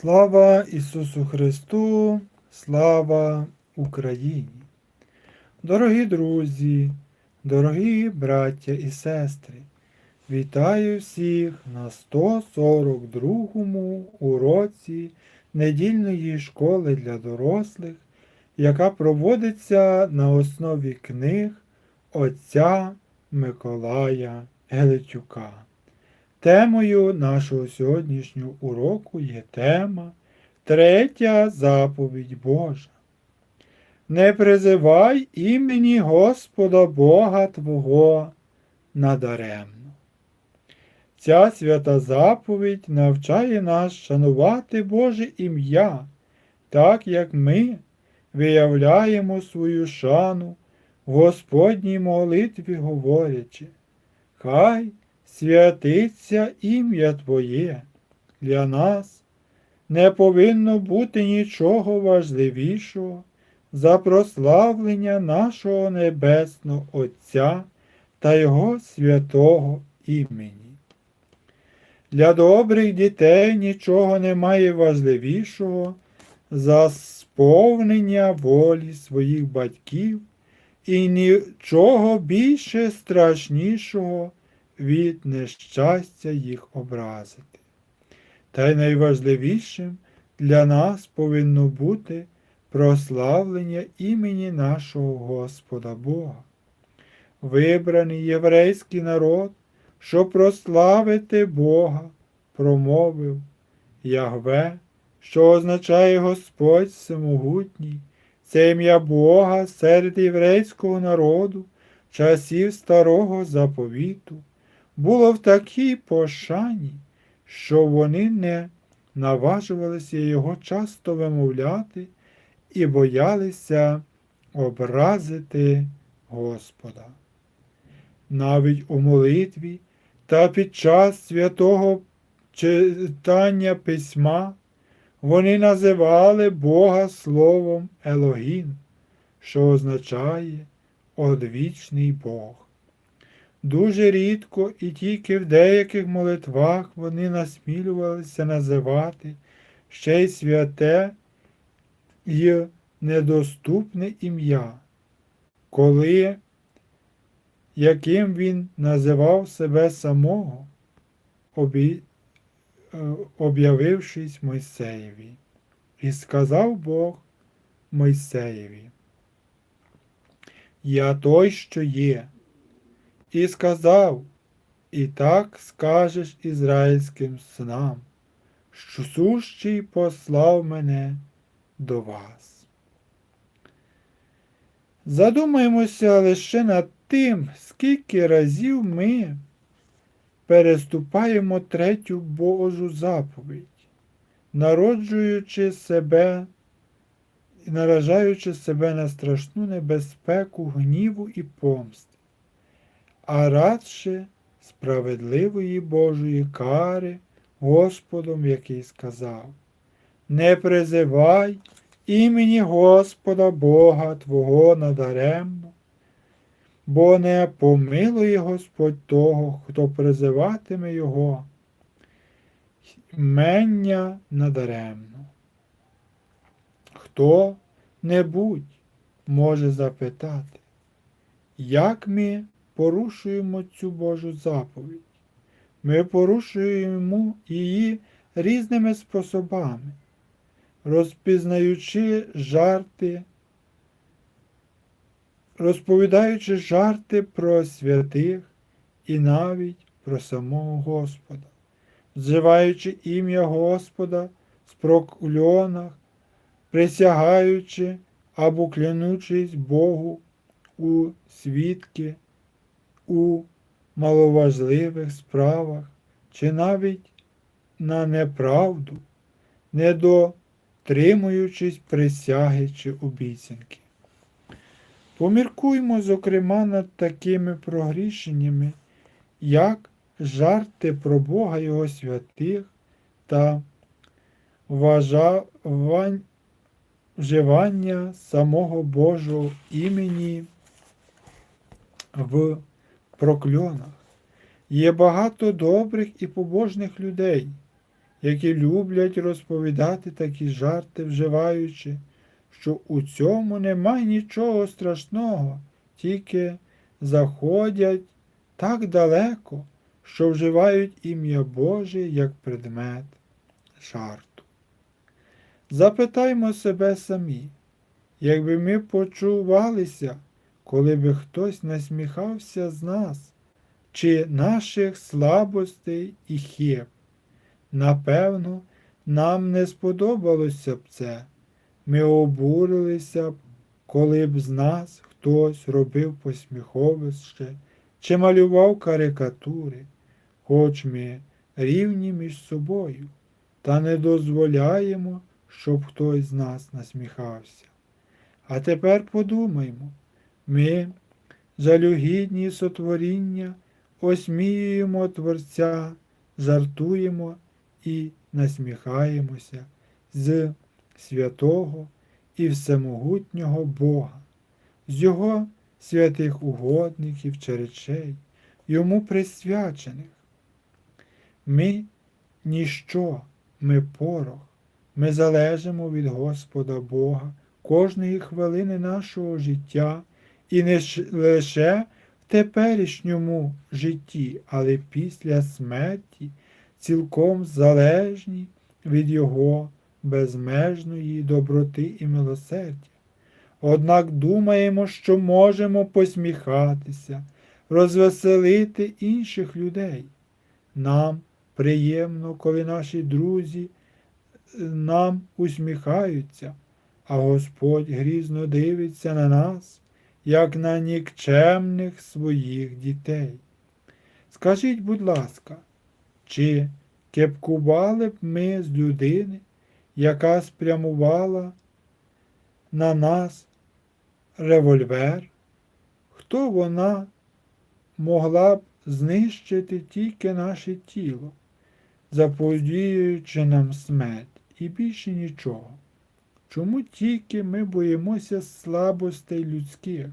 Слава Ісусу Христу, слава Україні! Дорогі друзі, дорогі браття і сестри, вітаю всіх на 142-му уроці недільної школи для дорослих, яка проводиться на основі книг отця Миколая Гелетюка. Темою нашого сьогоднішнього уроку є тема Третя заповідь Божа. Не призивай імені Господа Бога Твого надаремно. Ця свята заповідь навчає нас шанувати Боже ім'я, так як ми виявляємо свою шану в Господній молитві, говорячи, Хай святиться ім'я Твоє. Для нас не повинно бути нічого важливішого за прославлення нашого Небесного Отця та Його святого імені. Для добрих дітей нічого немає важливішого за сповнення волі своїх батьків і нічого більше страшнішого від нещастя їх образити. Та й найважливішим для нас повинно бути прославлення імені нашого Господа Бога. Вибраний єврейський народ, щоб прославити Бога, промовив Ягве, що означає Господь Всемогутній, це ім'я Бога серед єврейського народу, часів старого заповіту було в такій пошані, що вони не наважувалися його часто вимовляти і боялися образити Господа. Навіть у молитві та під час святого читання письма вони називали Бога словом Елогін, що означає одвічний Бог. Дуже рідко і тільки в деяких молитвах вони насмілювалися називати ще й святе і недоступне ім'я, коли яким він називав себе самого, е, об'явившись Мойсеєві. І сказав Бог Мойсеєві, Я той, що є. І сказав, і так скажеш ізраїльським синам, що сущий послав мене до вас. Задумаємося лише над тим, скільки разів ми переступаємо третю Божу заповідь, народжуючи себе і наражаючи себе на страшну небезпеку гніву і помсти а радше справедливої Божої кари Господом, який сказав, Не призивай імені Господа Бога Твого надаремно, бо не помилує Господь того, хто призиватиме Його, мення надаремно. Хто небудь може запитати, як ми порушуємо цю Божу заповідь. Ми порушуємо її різними способами, розпізнаючи жарти, розповідаючи жарти про святих і навіть про самого Господа, вживаючи ім'я Господа в прокльонах, присягаючи або клянучись Богу у свідки у маловажливих справах чи навіть на неправду, не дотримуючись присяги чи обіцянки. Поміркуймо, зокрема, над такими прогрішеннями, як жарти про Бога Його святих та вживання самого Божого імені в прокльонах. Є багато добрих і побожних людей, які люблять розповідати такі жарти, вживаючи, що у цьому немає нічого страшного, тільки заходять так далеко, що вживають ім'я Боже як предмет жарту. Запитаймо себе самі, якби ми почувалися, коли би хтось насміхався з нас чи наших слабостей і хиб. Напевно, нам не сподобалося б це. Ми обурилися б, коли б з нас хтось робив посміховище чи малював карикатури, хоч ми рівні між собою, та не дозволяємо, щоб хтось з нас насміхався. А тепер подумаймо, ми, жалюгідні сотворіння, осміюємо Творця, жартуємо і насміхаємося з святого і всемогутнього Бога, з Його святих угодників чи речей, йому присвячених. Ми ніщо, ми порох, ми залежимо від Господа Бога кожної хвилини нашого життя і не лише в теперішньому житті, але після смерті цілком залежні від Його безмежної доброти і милосердя. Однак думаємо, що можемо посміхатися, розвеселити інших людей. Нам приємно, коли наші друзі е, нам усміхаються, а Господь грізно дивиться на нас, як на нікчемних своїх дітей. Скажіть, будь ласка, чи кепкували б ми з людини, яка спрямувала на нас револьвер? Хто вона могла б знищити тільки наше тіло, заподіюючи нам смерть і більше нічого? Чому тільки ми боїмося слабостей людських,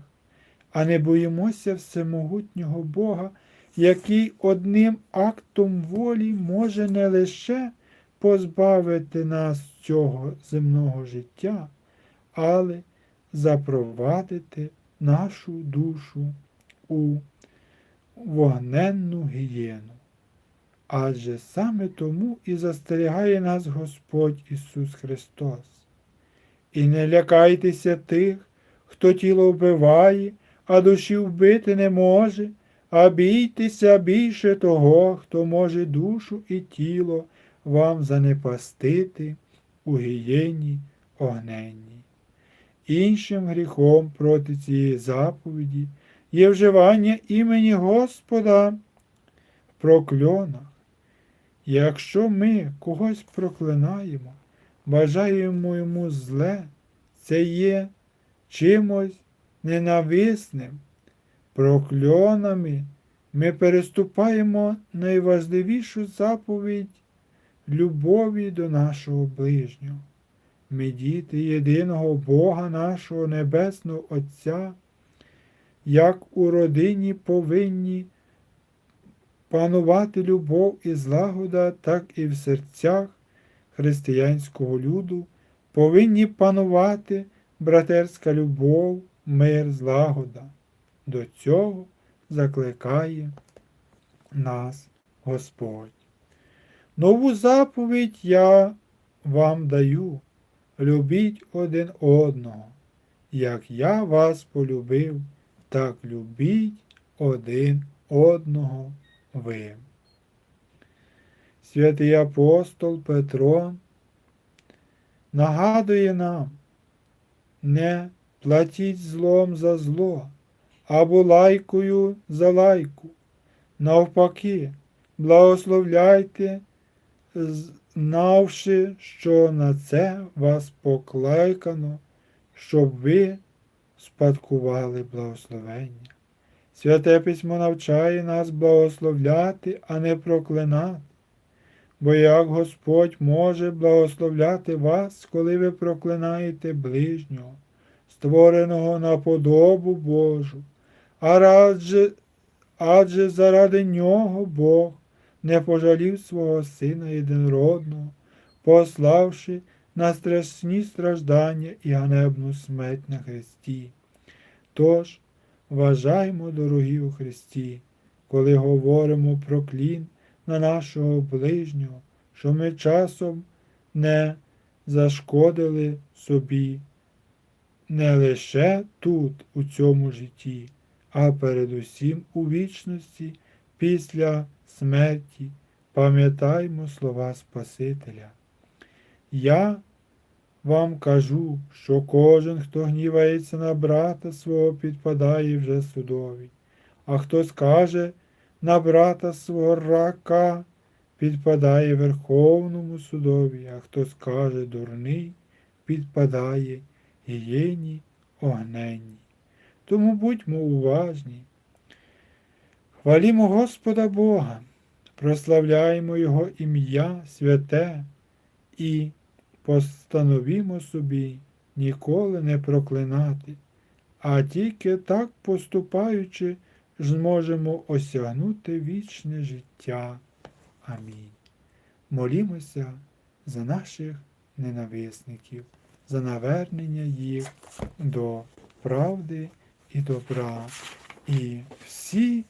а не боїмося всемогутнього Бога, який одним актом волі може не лише позбавити нас цього земного життя, але запровадити нашу душу у вогненну гієну. Адже саме тому і застерігає нас Господь Ісус Христос. І не лякайтеся тих, хто тіло вбиває, а душі вбити не може, а бійтеся більше того, хто може душу і тіло вам занепастити у гієні огненній. Іншим гріхом проти цієї заповіді є вживання імені Господа в прокльонах. Якщо ми когось проклинаємо, бажаємо йому зле, це є чимось ненависним. Прокльонами ми переступаємо найважливішу заповідь любові до нашого ближнього. Ми діти єдиного Бога нашого Небесного Отця, як у родині повинні панувати любов і злагода, так і в серцях християнського люду повинні панувати братерська любов, мир, злагода. До цього закликає нас Господь. Нову заповідь я вам даю. Любіть один одного, як я вас полюбив, так любіть один одного ви. Святий апостол Петро нагадує нам, не платіть злом за зло, або лайкою за лайку. Навпаки, благословляйте, знавши, що на це вас покликано, щоб ви спадкували благословення. Святе письмо навчає нас благословляти, а не проклинати. Бо як Господь може благословляти вас, коли ви проклинаєте ближнього, створеного на подобу Божу, а радже, адже заради нього Бог не пожалів свого Сина єдинородного, пославши на страшні страждання і ганебну смерть на Христі. Тож, вважаймо, дорогі у Христі, коли говоримо про клін на нашого ближнього, що ми часом не зашкодили собі не лише тут, у цьому житті, а передусім у вічності після смерті. Пам'ятаймо слова Спасителя. Я вам кажу, що кожен, хто гнівається на брата свого, підпадає вже судові, а хто скаже на брата свого рака, підпадає Верховному судові, а хто скаже дурний, підпадає гієні огненній. Тому будьмо уважні. Хвалімо Господа Бога, прославляємо Його ім'я святе і постановімо собі ніколи не проклинати, а тільки так поступаючи, зможемо осягнути вічне життя. Амінь. Молімося за наших ненависників, за навернення їх до правди і добра. І всі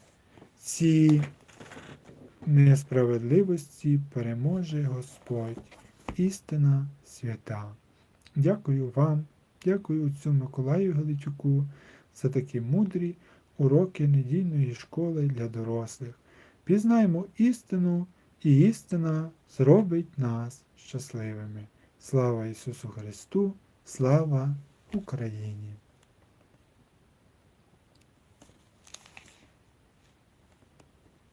ці несправедливості переможе Господь, істина свята. Дякую вам, дякую отцю Миколаю Галичуку за такі мудрі уроки недільної школи для дорослих. Пізнаємо істину, і істина зробить нас щасливими. Слава Ісусу Христу! Слава Україні!